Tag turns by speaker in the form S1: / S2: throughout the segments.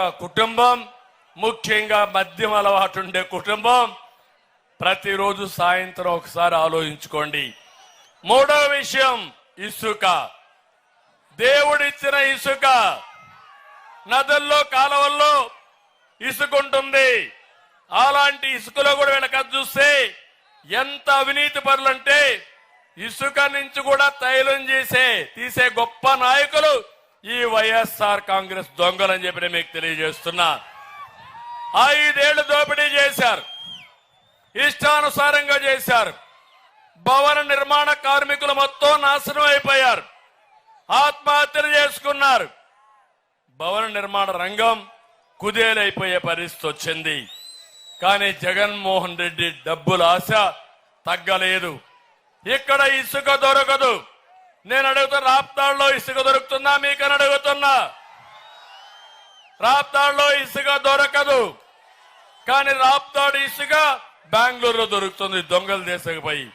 S1: కుటుంబం ముఖ్యంగా మద్యం అలవాటు ఉండే కుటుంబం ప్రతిరోజు సాయంత్రం ఒకసారి ఆలోచించుకోండి. మూడవ విషయం ఇసుక. దేవుడిచ్చిన ఇసుక. నదుల్లో కాలువల్లో ఇసుక ఉంటుంది. అలాంటి ఇసుకలో కూడా వెనక చూస్తే ఎంత అవినీతి పరులంటే ఇసుక నుంచి కూడా తైలం చేసే తీసే గొప్ప నాయకులు ఈ వైఎస్ఆర్ కాంగ్రెస్ దొంగలని చెప్పి నేను మీకు తెలియజేస్తున్నా. ఐదేళ్ళు దోపిడీ చేశారు. ఇష్టానుసారంగా చేశారు. భవన నిర్మాణ కార్మికులు మొత్తం నాశనం అయిపోయారు. ఆత్మహత్యలు చేసుకున్నారు. భవన నిర్మాణ రంగం కుదేలైపోయే పరిస్థితి వచ్చింది. కానీ జగన్మోహన్ రెడ్డి డబ్బుల ఆశ తగ్గలేదు. ఇక్కడ ఇసుక దొరకదు. నేను అడుగుతున్న రాప్తాడులో ఇసుక దొరుకుతుందా? మీకని అడుగుతున్నా. రాప్తాడులో ఇసుక దొరకదు. కానీ రాప్తాడు ఇసుక బెంగళూరులో దొరుకుతుంది దొంగలు దేశకపోయి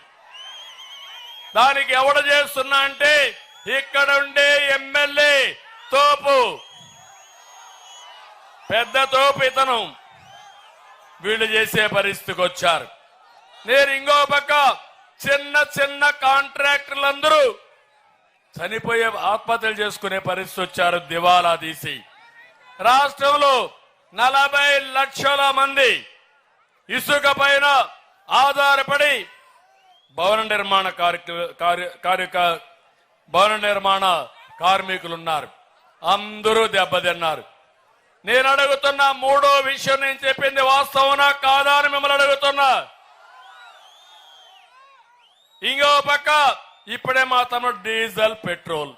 S1: దానికి ఎవడ చేస్తున్నా అంటే ఇక్కడ ఉండే ఎమ్మెల్యే తోపు. పెద్ద తోపు ఇతను. వీళ్ళు చేసే పరిస్థితికి వచ్చారు. నేను ఇంకో పక్క చిన్న చిన్న కాంట్రాక్టర్లందరూ చనిపోయే ఆత్మహత్యలు చేసుకునే పరిస్థితి వచ్చారు దివాలా తీసి రాష్ట్రంలో నలభై లక్షల మంది ఇసుక పైన ఆధారపడి భవన నిర్మాణ కార్య- కార్య- కార్యక భవన నిర్మాణ కార్మికులు ఉన్నారు అందరూ దెబ్బతిన్నారు. నేను అడుగుతున్న మూడో విషయం నేను చెప్పింది వాస్తవనా కాదా అని మిమ్మల్ని అడుగుతున్నా. ఇంకో పక్క ఇప్పుడే మా డీజిల్ పెట్రోల్.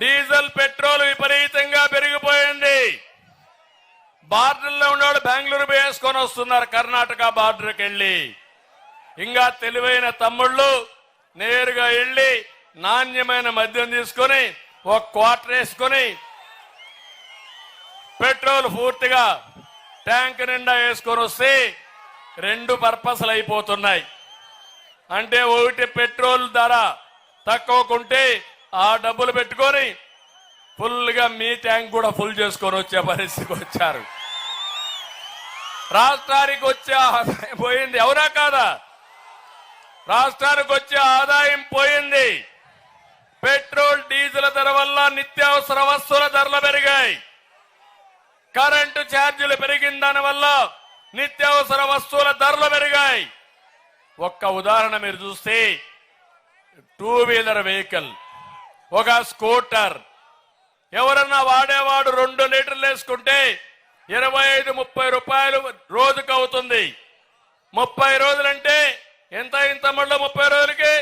S1: డీజిల్ పెట్రోల్ విపరీతంగా పెరిగిపోయింది. బార్డర్లో ఉన్నవాడు బెంగళూరు వేసుకొని వస్తున్నారు కర్ణాటక బార్డర్కి వెళ్ళి. ఇంకా తెలివైన తమ్ముళ్ళు నేరుగా వెళ్ళి నాణ్యమైన మద్యం తీసుకొని ఒక క్వార్టర్ వేసుకొని పెట్రోల్ పూర్తిగా ట్యాంక్ నిండా వేసుకొని వస్తే రెండు పర్పస్లు అయిపోతున్నాయి. అంటే ఒకటి పెట్రోల్ ధర తక్కువకుంటే ఆ డబ్బులు పెట్టుకొని ఫుల్గా మీ ట్యాంక్ కూడా ఫుల్ చేసుకొని వచ్చే పరిస్థితికి వచ్చారు. రాష్ట్రానికి వచ్చే ఆదాయం పోయింది. ఎవరా కాదా? రాష్ట్రానికి వచ్చే ఆదాయం పోయింది. పెట్రోల్ డీజిల్ ధర వల్ల నిత్యావసర వస్తువుల ధరలు పెరిగాయి. కరెంటు ఛార్జీలు పెరిగిన దానివల్ల నిత్యావసర వస్తువుల ధరలు పెరిగాయి. ఒక్క ఉదాహరణ మీరు చూస్తే టూ వీలర్ వెహికల్ ఒక స్కూటర్ ఎవరన్నా వాడేవాడు రెండు లీటర్లు వేసుకుంటే ఇరవై ఐదు ముప్పై రూపాయలు రోజుకు అవుతుంది. ముప్పై రోజులంటే ఎంత ఇంత మళ్ళీ ముప్పై రోజులకి?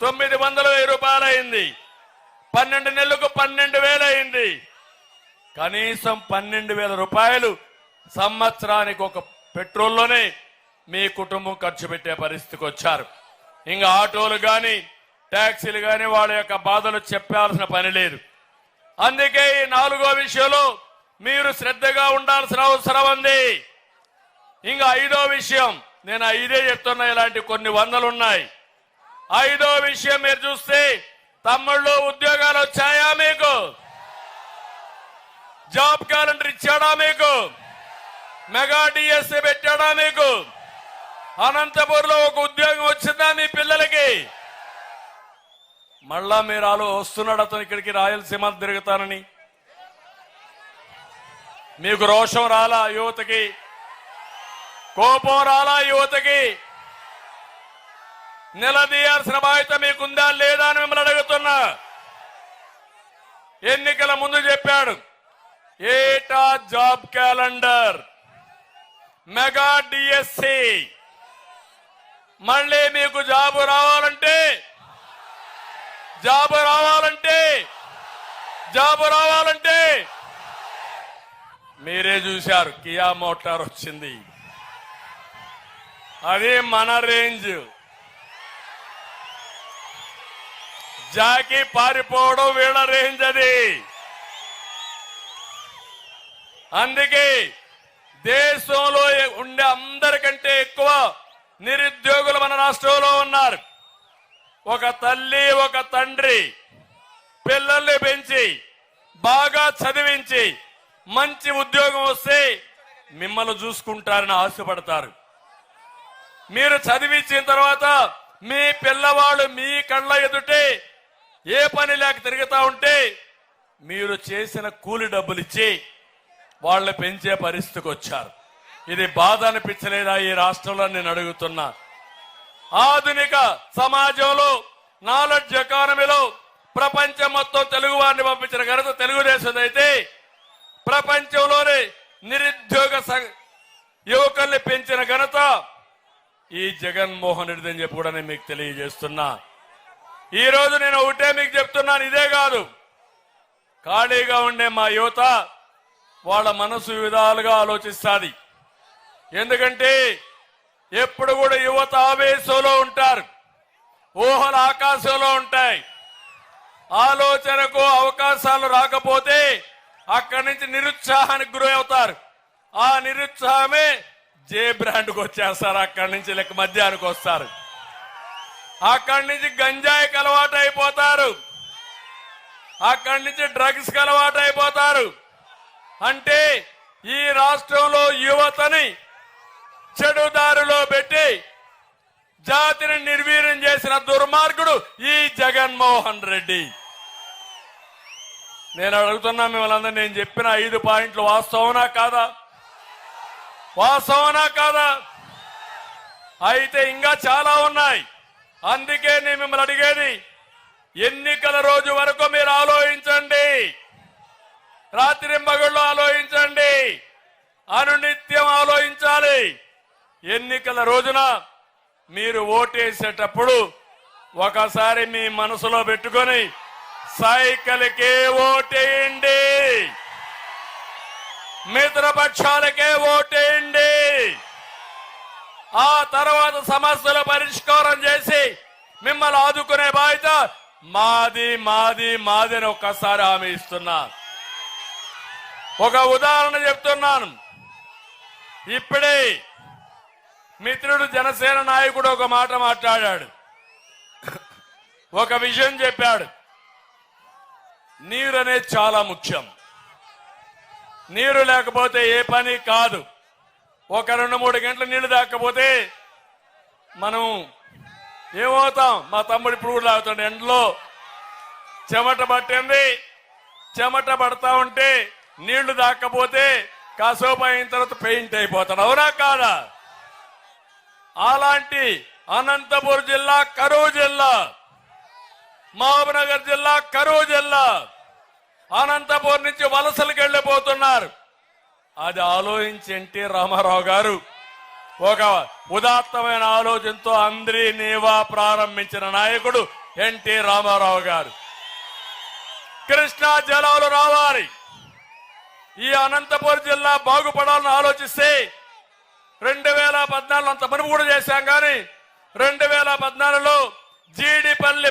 S1: తొమ్మిది వందల వెయ్యి రూపాయలు అయింది. పన్నెండు నెలలకు పన్నెండు వేలు అయింది. కనీసం పన్నెండు వేల రూపాయలు సంవత్సరానికి ఒక పెట్రోల్లోనే మీ కుటుంబం ఖర్చు పెట్టే పరిస్థితికి వచ్చారు. ఇంకా ఆటోలు కానీ ట్యాక్సీలు కానీ వాళ్ళ యొక్క బాధలు చెప్పాల్సిన పని లేదు. అందుకే ఈ నాలుగో విషయంలో మీరు శ్రద్ధగా ఉండాల్సిన అవసరం ఉంది. ఇంకా ఐదో విషయం నేను ఐదే చెప్తున్నా ఇలాంటి కొన్ని వందలు ఉన్నాయి ఐదో విషయం మీరు చూస్తే తమ్ముళ్ళు ఉద్యోగాలు వచ్చాయా మీకు? జాబ్ క్యాలెండర్ ఇచ్చాడా మీకు? మెగా డిఎస్సీ పెట్టాడా మీకు? అనంతపూర్లో ఒక ఉద్యోగం వచ్చిందా మీ పిల్లలకి? మళ్ళా మీరు ఆలో వస్తున్నాడు అతను ఇక్కడికి రాయలసీమ తిరుగుతానని. మీకు రోషం రాలా యువతకి? కోపం రాలా యువతకి? నిలదీయాల్సిన బాధ్యత మీకుందా లేదా అని మిమ్మల్ని అడుగుతున్నా. ఎన్నికల ముందు చెప్పాడు ఏటా జాబ్ క్యాలెండర్? Mega DSC. మళ్ళీ మీకు జాబు రావాలంటే జాబు రావాలంటే జాబు రావాలంటే. మీరే చూశారు కియా మోటార్ వచ్చింది. అది మన రేంజ్. జాకి పారిపోవడం వీళ్ళ రేంజ్ అది. అందుకే దేశంలో ఉండే అందరికంటే ఎక్కువ నిరుద్యోగులు మన రాష్ట్రంలో ఉన్నారు. ఒక తల్లి ఒక తండ్రి పిల్లల్ని పెంచి బాగా చదివించి మంచి ఉద్యోగం వస్తే మిమ్మల్ని చూసుకుంటారని ఆశపడతారు. మీరు చదివించిన తర్వాత మీ పిల్లవాళ్ళు మీ కళ్ళ ఎదుటే ఏ పని లేక తిరుగుతా ఉంటే మీరు చేసిన కూలి డబ్బులు ఇచ్చి వాళ్ళు పెంచే పరిస్థితికి వచ్చారు ఇది బాధ అనిపించలేదా ఈ రాష్ట్రంలో నేను అడుగుతున్నా. ఆధునిక సమాజంలో నాలెడ్జ్ ఎకానమీలో ప్రపంచం మొత్తం తెలుగు వారిని పంపించిన ఘనత తెలుగుదేశం అయితే ప్రపంచంలోనే నిరుద్యోగ స- యువకుల్ని పెంచిన ఘనత ఈ జగన్మోహన్ రెడ్డి అని చెప్పి కూడా నేను మీకు తెలియజేస్తున్నా. ఈ రోజు నేను ఒకటే మీకు చెప్తున్నాను ఇదే కాదు. ఖాళీగా ఉండే మా యువత వాళ్ళ మనసు విధాలుగా ఆలోచిస్తాది. ఎందుకంటే ఎప్పుడు కూడా యువత ఆవేశంలో ఉంటారు ఊహలు ఆకాశంలో ఉంటాయి. ఆలోచనకు అవకాశాలు రాకపోతే అక్కడి నుంచి నిరుత్సాహానికి గురి అవుతారు. ఆ నిరుత్సాహమే జే బ్రాండ్కి వచ్చేస్తారు అక్కడి నుంచి లెక్క మధ్యాహ్నానికి వస్తారు. అక్కడి నుంచి గంజాయికి అలవాటు అయిపోతారు. అక్కడి నుంచి డ్రగ్స్కి అలవాటు అయిపోతారు. అంటే ఈ రాష్ట్రంలో యువతని చెడుదారులో పెట్టి జాతిని నిర్వీర్యం చేసిన దుర్మార్గుడు ఈ జగన్మోహన్ రెడ్డి. నేను అడుగుతున్నా మిమ్మల్ని అందరూ నేను చెప్పిన ఐదు పాయింట్లు వాస్తవనా కాదా? వాస్తవనా కాదా? అయితే ఇంకా చాలా ఉన్నాయి. అందుకే నేను మిమ్మల్ని అడిగేది ఎన్నికల రోజు వరకు మీరు ఆలోచించండి. రాత్రి మగుళ్ళు ఆలోచించండి. అనునిత్యం ఆలోచించాలి. ఎన్నికల రోజున మీరు ఓటేసేటప్పుడు ఒకసారి మీ మనసులో పెట్టుకొని సైకిల్కే ఓటేయండి. మిత్రపక్షాలకే ఓటేయండి. ఆ తర్వాత సమస్యల పరిష్కారం చేసి మిమ్మల్ని ఆదుకునే బాధ్యత మాది మాది మాది అని ఒక్కసారి హామీ ఇస్తున్నా. ఒక ఉదాహరణ చెప్తున్నాను. ఇప్పుడే మిత్రుడు జనసేన నాయకుడు ఒక మాట మాట్లాడాడు. ఒక విషయం చెప్పాడు. నీరు అనేది చాలా ముఖ్యం. నీరు లేకపోతే ఏ పని కాదు. ఒక రెండు మూడు గంటల నీళ్ళు దాకపోతే మనం ఏమవుతాం? మా తమ్ముడు ఇప్పుడు కూడా తాగుతాడు. ఎండలో చెమట పట్టింది. చెమట పడతా ఉంటే నీళ్ళు దాక్కపోతే కాసేపు అయిన తర్వాత పెయింట్ అయిపోతాడు. అవునా కాదా? అలాంటి అనంతపురం జిల్లా కరువు జిల్లా మహబూబ్నగర్ జిల్లా కరువు జిల్లా అనంతపురం నుంచి వలసలకు వెళ్ళిపోతున్నారు. అది ఆలోచించి ఎన్టీ రామారావు గారు ఒక ఉదాత్తమైన ఆలోచనతో అందరి నీవా ప్రారంభించిన నాయకుడు ఎన్టీ రామారావు గారు. కృష్ణా జలాలు రావాలి. ఈ అనంతపురం జిల్లా బాగుపడాలని ఆలోచిస్తే రెండు వేల పద్నాలుగు అంత మనము కూడా చేశాం కానీ రెండు వేల పద్నాలుగులో జీడిపల్లి